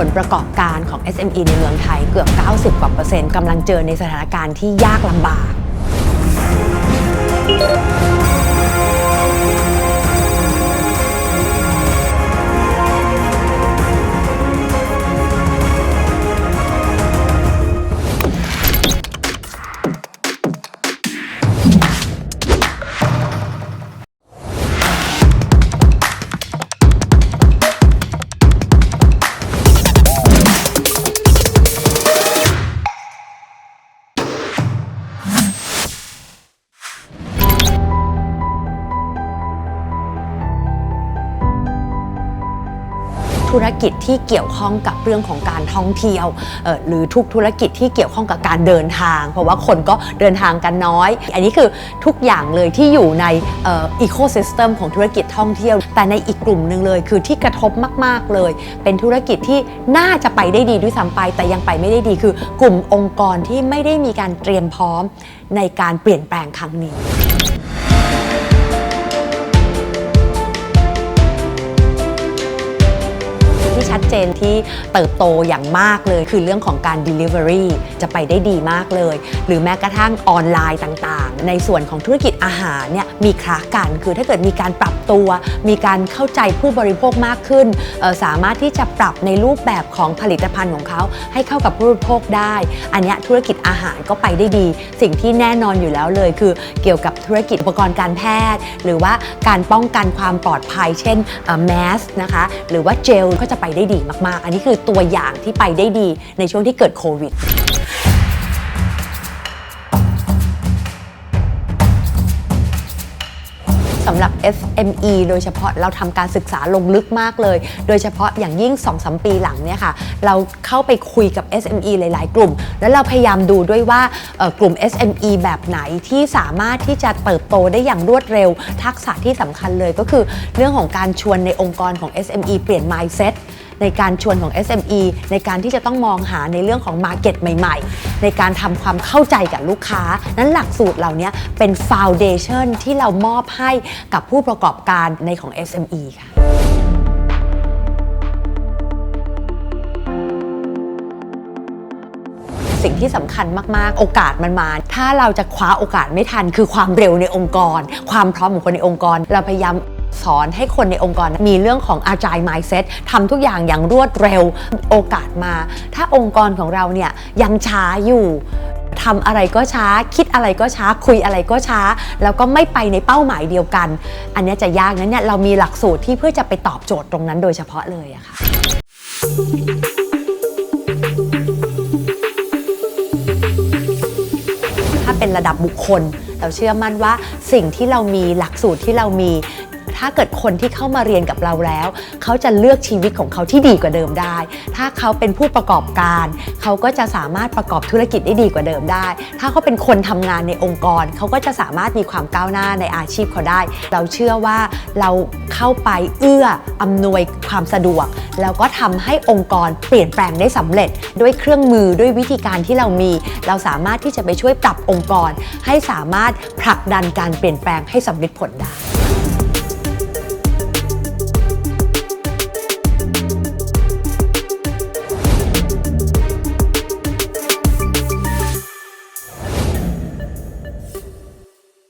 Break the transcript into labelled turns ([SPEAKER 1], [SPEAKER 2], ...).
[SPEAKER 1] ผลประกอบการของ SME ในเมืองไทยเกือบ 90 กว่าเปอร์เซ็นต์กำลังเจอในสถานการณ์ที่ยากลำบาก ธุรกิจที่เกี่ยวข้องกับเรื่องของการท่องเที่ยวหรือทุกธุรกิจที่เกี่ยวข้องกับการเดินทาง เพราะว่าคนก็เดินทางกันน้อย อันนี้คือทุกอย่างเลยที่อยู่ในอีโคซิสเต็มของธุรกิจท่องเที่ยว แต่ในอีกกลุ่มหนึ่งเลยคือที่กระทบมาก ๆ เลย เป็นธุรกิจที่น่าจะไปได้ดีด้วยซ้ำไป แต่ยังไปไม่ได้ดีคือกลุ่มองค์กรที่ไม่ได้มีการเตรียมพร้อมในการเปลี่ยนแปลงครั้งนี้ นที่เติบโตอย่างมากเลย คือเรื่องของการ Delivery จะไปได้ดีมากเลย หรือแม้กระทั่งออนไลน์ต่างๆ ในส่วนของธุรกิจอาหารเนี่ยมีคลากันคือถ้าเกิดมีการปรับตัว มีการเข้าใจผู้บริโภคมากขึ้น สามารถที่จะปรับในรูปแบบของผลิตภัณฑ์ของเขาให้เข้ากับผู้บริโภคได้ อันนี้ธุรกิจอาหารก็ไปได้ดี สิ่งที่แน่นอนอยู่แล้วเลย คือเกี่ยวกับธุรกิจอุปกรณ์การแพทย์ หรือว่าการป้องกันความปลอดภัย เช่นแมสนะคะหรือว่าเจลก็จะไปได้ดีมาก ๆ อันนี้คือตัวอย่างที่ไปได้ดีในช่วงที่เกิดโควิดสำหรับ SME โดยเฉพาะเราทำการศึกษาลงลึกมากเลย โดยเฉพาะอย่างยิ่ง 2-3 ปีหลังเนี่ยค่ะ เราเข้าไปคุยกับ SME หลาย ๆ กลุ่ม แล้วเราพยายามดูด้วยว่ากลุ่ม SME แบบไหนที่สามารถที่จะเติบโตได้อย่างรวดเร็ว ทักษะที่สำคัญเลยก็คือเรื่องของการชวนในองค์กรของ SME เปลี่ยน mindset ในการชวนของ SME ในการที่จะต้องมองหาในเรื่องของ Market ใหม่ๆ ในการทำความเข้าใจกับลูกค้า นั้นหลักสูตรเหล่านี้เป็น Foundation ที่เรามอบให้กับผู้ประกอบการในของ SME ค่ะสิ่งที่สำคัญมาก ๆ โอกาสมันมา ถ้าเราจะคว้าโอกาสไม่ทัน คือความเร็วในองค์กร ความพร้อมของคนในองค์กร เราพยายาม สอนให้คนในองค์กรมีเรื่องของ agile mindset ทำทุกอย่างอย่างรวดเร็วโอกาสมา ถ้าองค์กรของเราเนี่ยยังช้าอยู่ทำอะไรก็ช้า คิดอะไรก็ช้า คุยอะไรก็ช้า แล้วก็ไม่ไปในเป้าหมายเดียวกัน อันนี้จะยากนั้นเนี่ยเรามีหลักสูตรที่เพื่อจะไปตอบโจทย์ตรงนั้นโดยเฉพาะเลยอะค่ะถ้าเป็นระดับบุคคล เราเชื่อมั่นว่าสิ่งที่เรามีหลักสูตรที่เรามี ถ้าเกิดคนที่เข้ามาเรียนกับเราแล้ว เขาจะเลือกชีวิตของเขาที่ดีกว่าเดิมได้ ถ้าเขาเป็นผู้ประกอบการ เขาก็จะสามารถประกอบธุรกิจได้ดีกว่าเดิมได้ ถ้าเขาเป็นคนทำงานในองค์กร เขาก็จะสามารถมีความก้าวหน้าในอาชีพเขาได้ เราเชื่อว่าเราเข้าไปเอื้ออำนวยความสะดวก แล้วก็ทำให้องค์กรเปลี่ยนแปลงได้สำเร็จ ด้วยเครื่องมือด้วยวิธีการที่เรามี เราสามารถที่จะไปช่วยปรับองค์กร ให้สามารถผลักดันการเปลี่ยนแปลงให้สำเร็จผลได้